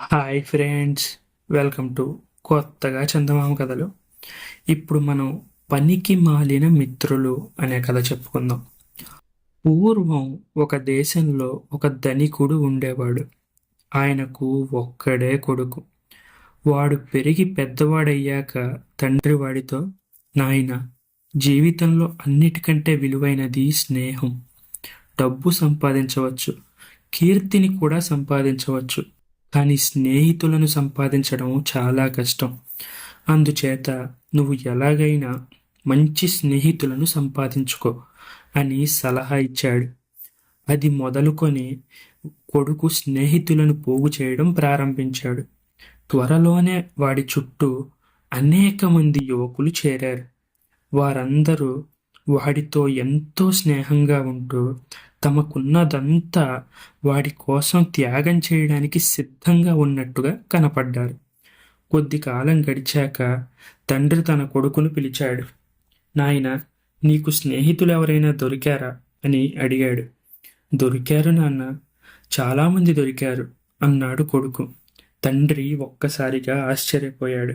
Hi friends welcome to కొత్తగా చందమామ కథలు. ఇప్పుడు మనం పనికి మాలిన మిత్రులు అనే కథ చెప్పుకుందాం. పూర్వం ఒక దేశంలో ఒక ధనికుడు ఉండేవాడు. ఆయనకు ఒక్కడే కొడుకు. వాడు పెరిగి పెద్దవాడయ్యాక తండ్రి వాడితో నాయన జీవితంలో అన్నిటికంటే విలువైనది స్నేహం. డబ్బు సంపాదించవచ్చు. కీర్తిని కూడా సంపాదించవచ్చు. కానీ స్నేహితులను సంపాదించడం చాలా కష్టం. అందుచేత నువ్వు ఎలాగైనా మంచి స్నేహితులను సంపాదించుకో అని సలహా ఇచ్చాడు. అది మొదలుకొని కొడుకు స్నేహితులను పోగు చేయడం ప్రారంభించాడు. త్వరలోనే వాడి చుట్టూ అనేక మంది యువకులు చేరారు. వారందరూ వాడితో ఎంతో స్నేహంగా ఉంటూ తమకున్నదంతా వాడి కోసం త్యాగం చేయడానికి సిద్ధంగా ఉన్నట్టుగా కనపడ్డారు కొద్ది కాలం గడిచాక తండ్రి తన కొడుకును పిలిచాడు. నాయన నీకు స్నేహితులు ఎవరైనా దొరికారా? అని అడిగాడు. దొరికారు నాన్న చాలామంది దొరికారు అన్నాడు కొడుకు. తండ్రి ఒక్కసారిగా ఆశ్చర్యపోయాడు.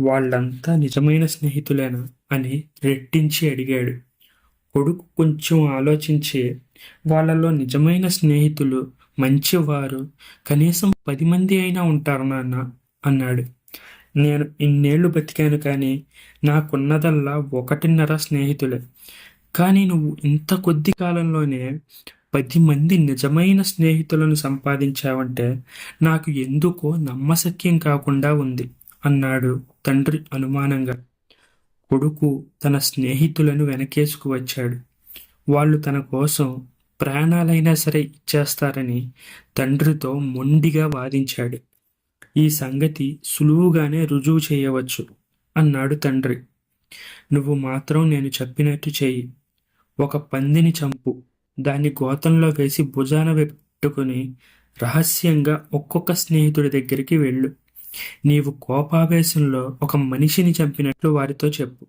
వాళ్ళంతా నిజమైన స్నేహితులేనా? అని రెట్టించి అడిగాడు. కొడుకు కొంచెం ఆలోచించి వాళ్ళలో నిజమైన స్నేహితులు మంచివారు కనీసం పది మంది అయినా ఉంటారు నాన్న అన్నాడు. నేను ఇన్నేళ్ళు బతికాను కానీ నాకున్నదల్లా ఒకటిన్నర స్నేహితులే. కానీ నువ్వు ఇంత కొద్ది కాలంలోనే పది మంది నిజమైన స్నేహితులను సంపాదించావంటే నాకు ఎందుకో నమ్మశక్యం కాకుండా ఉంది అన్నాడు తండ్రి అనుమానంగా. కొడుకు తన స్నేహితులను వెనకేసుకు వచ్చాడు వాళ్ళు తన కోసం ప్రాణాలైనా సరే ఇచ్చేస్తారని తండ్రితో మొండిగా వాదించాడు. ఈ సంగతి సులువుగానే రుజువు చేయవచ్చు అన్నాడు తండ్రి. నువ్వు మాత్రం నేను చెప్పినట్టు చెయ్యి ఒక పందిని చంపు. దాన్ని గోతంలో వేసి భుజాన పెట్టుకుని రహస్యంగా ఒక్కొక్క స్నేహితుడి దగ్గరికి వెళ్ళు. నీవు కోపావేశంలో ఒక మనిషిని చంపినట్లు వారితో చెప్పు.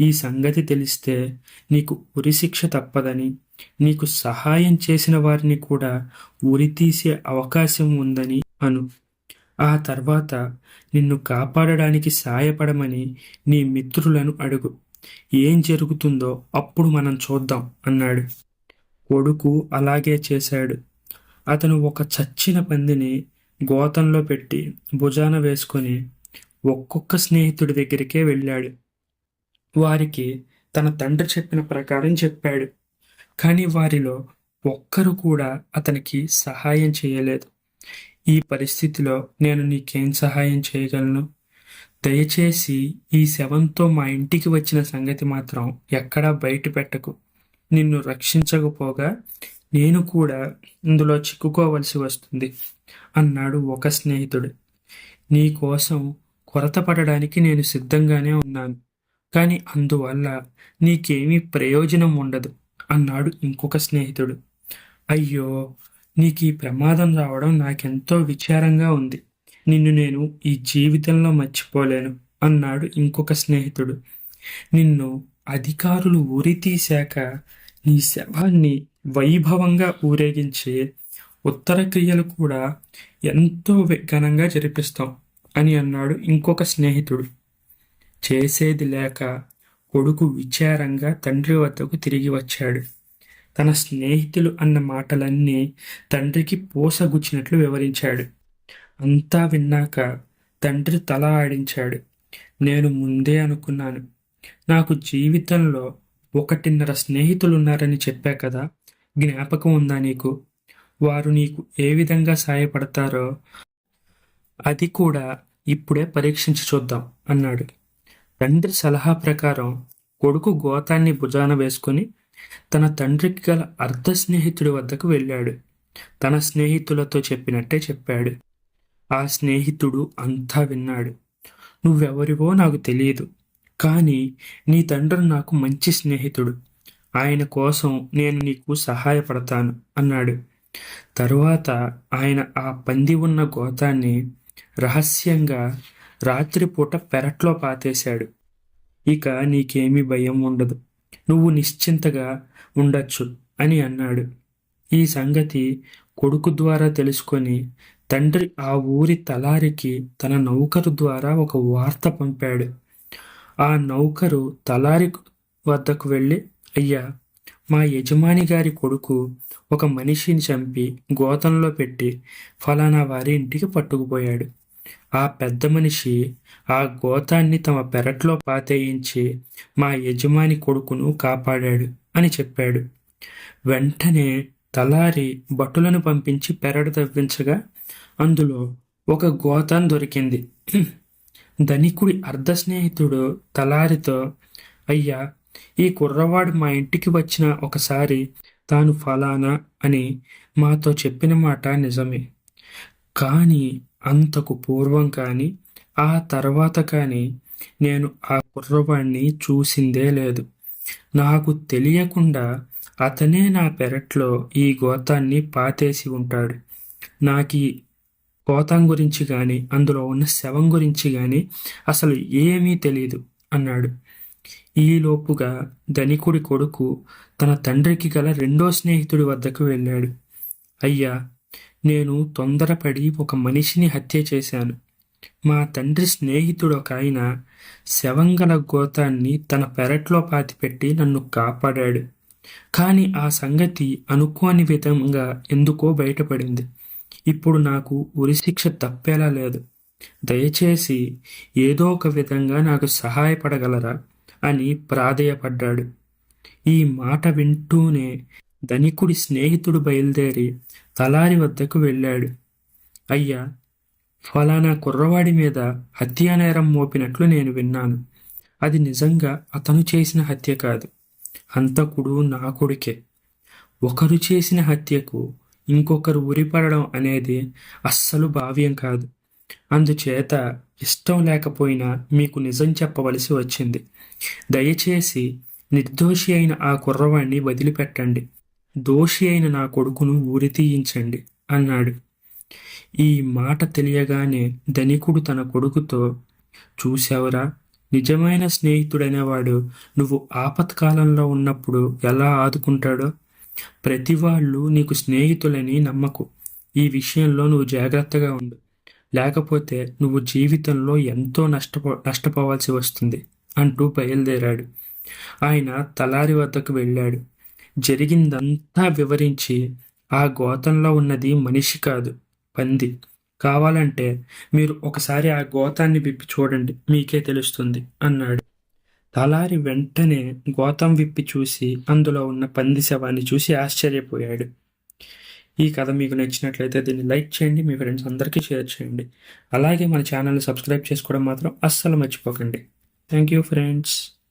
ఈ సంగతి తెలిస్తే నీకు ఉరిశిక్ష తప్పదని నీకు సహాయం చేసిన వారిని కూడా ఉరితీసే అవకాశం ఉందని అను. ఆ తర్వాత నిన్ను కాపాడడానికి సాయపడమని నీ మిత్రులను అడుగు. ఏం జరుగుతుందో అప్పుడు మనం చూద్దాం అన్నాడు. కొడుకు అలాగే చేశాడు. అతను ఒక చచ్చిన పందిని గోతంలో పెట్టి భుజాన వేసుకొని ఒక్కొక్క స్నేహితుడి దగ్గరికే వెళ్ళాడు. వారికి తన తండ్రి చెప్పిన ప్రకారం చెప్పాడు. కానీ వారిలో ఒక్కరు కూడా అతనికి సహాయం చేయలేదు. ఈ పరిస్థితిలో నేను నీకేం సహాయం చేయగలను? దయచేసి ఈ శవంతో మా ఇంటికి వచ్చిన సంగతి మాత్రం ఎక్కడా బయట పెట్టకు. నిన్ను రక్షించకపోగా నేను కూడా ఇందులో చిక్కుకోవలసి వస్తుంది అన్నాడు ఒక స్నేహితుడు. నీ కోసం కొరత పడడానికి నేను సిద్ధంగానే ఉన్నాను. కానీ అందువల్ల నీకేమీ ప్రయోజనం ఉండదు. అన్నాడు ఇంకొక స్నేహితుడు. అయ్యో నీకు ఈ ప్రమాదం రావడం నాకెంతో విచారంగా ఉంది. నిన్ను నేను ఈ జీవితంలో మర్చిపోలేను అన్నాడు ఇంకొక స్నేహితుడు. నిన్ను అధికారులు ఊరి తీశాక నీ శవాన్ని వైభవంగా ఊరేగించే ఉత్తర క్రియలు కూడా ఎంతో ఘనంగా జరిపిస్తాం అని అన్నాడు ఇంకొక స్నేహితుడు. చేసేది లేక కొడుకు విచారంగా తండ్రి వద్దకు తిరిగి వచ్చాడు. తన స్నేహితులు అన్న మాటలన్నీ తండ్రికి పోసగుచ్చినట్లు వివరించాడు. అంతా విన్నాక తండ్రి తల ఆడించాడు. నేను ముందే అనుకున్నాను. నాకు జీవితంలో ఒకటిన్నర స్నేహితులున్నారని చెప్పా కదా జ్ఞాపకం ఉందా నీకు? వారు నీకు ఏ విధంగా సాయపడతారో అది కూడా ఇప్పుడే పరీక్షించి చూద్దాం అన్నాడు. తండ్రి సలహా ప్రకారం కొడుకు గోతాన్ని భుజాన వేసుకుని తన తండ్రికి గల అర్ధ స్నేహితుడి వద్దకు వెళ్ళాడు. తన స్నేహితులతో చెప్పినట్టే చెప్పాడు. ఆ స్నేహితుడు అంతా విన్నాడు. నువ్వెవరివో నాకు తెలియదు. కానీ నీ తండ్రి నాకు మంచి స్నేహితుడు. ఆయన కోసం నేను నీకు సహాయపడతాను అన్నాడు. తరువాత ఆయన ఆ పంది ఉన్న గోతాన్ని రహస్యంగా రాత్రిపూట పెరట్లో పాతేశాడు. ఇక నీకేమీ భయం ఉండదు. నువ్వు నిశ్చింతగా ఉండొచ్చు అని అన్నాడు. ఈ సంగతి కొడుకు ద్వారా తెలుసుకొని తండ్రి ఆ ఊరి తలారికి తన నౌకరు ద్వారా ఒక వార్త పంపాడు. ఆ నౌకరు తలారి వద్దకు వెళ్ళి అయ్యా మా యజమాని గారి కొడుకు ఒక మనిషిని చంపి గోతంలో పెట్టి ఫలానా వారి ఇంటికి పట్టుకుపోయాడు. ఆ పెద్ద మనిషి ఆ గోతాన్ని తమ పెరట్లో పాతేయించి మా యజమాని కొడుకును కాపాడాడు అని చెప్పాడు. వెంటనే తలారి భటులను పంపించి పెరడు తవ్వించగా అందులో ఒక గోతం దొరికింది. ధనికుడి అర్ధ స్నేహితుడు తలారితో అయ్యా ఈ కుర్రవాడు మా ఇంటికి వచ్చిన ఒకసారి తాను ఫలానా అని మాతో చెప్పిన మాట నిజమే. కానీ అంతకు పూర్వం కానీ ఆ తర్వాత కానీ నేను ఆ కుర్రవాణ్ణి చూసిందే లేదు. నాకు తెలియకుండా అతనే నా పెరట్లో ఈ గోతాన్ని పాతేసి ఉంటాడు. నాకు ఈ గోతం గురించి కానీ అందులో ఉన్న శవం గురించి కానీ అసలు ఏమీ తెలియదు అన్నాడు. ఈలోపుగా ధనికుడి కొడుకు తన తండ్రికి గల రెండో స్నేహితుడి వద్దకు వెళ్ళాడు. అయ్యా నేను తొందరపడి ఒక మనిషిని హత్య చేశాను. మా తండ్రి స్నేహితుడు ఒక ఆయన శవంగల గోతాన్ని తన పెరట్లో పాతిపెట్టి నన్ను కాపాడాడు. కానీ ఆ సంగతి అనుకోని విధంగా ఎందుకో బయటపడింది. ఇప్పుడు నాకు ఉరిశిక్ష తప్పేలా లేదు. దయచేసి ఏదో ఒక విధంగా నాకు సహాయపడగలరా? అని ప్రాధేయపడ్డాడు. ఈ మాట వింటూనే ధనికుడి స్నేహితుడు బయలుదేరి తలారి వద్దకు వెళ్ళాడు. అయ్యా ఫలానా కుర్రవాడి మీద హత్యానేరం మోపినట్లు నేను విన్నాను. అది నిజంగా అతను చేసిన హత్య కాదు. హంతకుడు నా కొడుకే. ఒకరు చేసిన హత్యకు ఇంకొకరు ఉరిపడడం అనేది అస్సలు భావ్యం కాదు. అందుచేత ఇష్టం లేకపోయినా మీకు నిజం చెప్పవలసి వచ్చింది. దయచేసి నిర్దోషి అయిన ఆ కుర్రవాణ్ణి వదిలిపెట్టండి. దోషి అయిన నా కొడుకును ఊరి తీయించండి అన్నాడు. ఈ మాట తెలియగానే ధనికుడు తన కొడుకుతో చూశావురా నిజమైన స్నేహితుడైనవాడు నువ్వు ఆపత్కాలంలో ఉన్నప్పుడు ఎలా ఆదుకుంటాడో? ప్రతి వాళ్ళు నీకు స్నేహితులని నమ్మకు. ఈ విషయంలో నువ్వు జాగ్రత్తగా ఉండు. లేకపోతే నువ్వు జీవితంలో ఎంతో నష్టపో నష్టపోవాల్సి వస్తుంది అంటూ బయలుదేరాడు. ఆయన తలారి వద్దకు వెళ్ళాడు. జరిగిందంతా వివరించి ఆ గోతంలో ఉన్నది మనిషి కాదు పంది. కావాలంటే మీరు ఒకసారి ఆ గోతాన్ని విప్పి చూడండి మీకే తెలుస్తుంది అన్నాడు. తలారి వెంటనే గోతం విప్పి చూసి అందులో ఉన్న పంది శవాన్ని చూసి ఆశ్చర్యపోయాడు. ఈ కథ మీకు నచ్చినట్లయితే దీన్ని లైక్ చేయండి మీ ఫ్రెండ్స్ అందరికీ షేర్ చేయండి. అలాగే మన ఛానల్ని సబ్స్క్రైబ్ చేసుకోవడం మాత్రం అస్సలు మర్చిపోకండి. Thank you friends.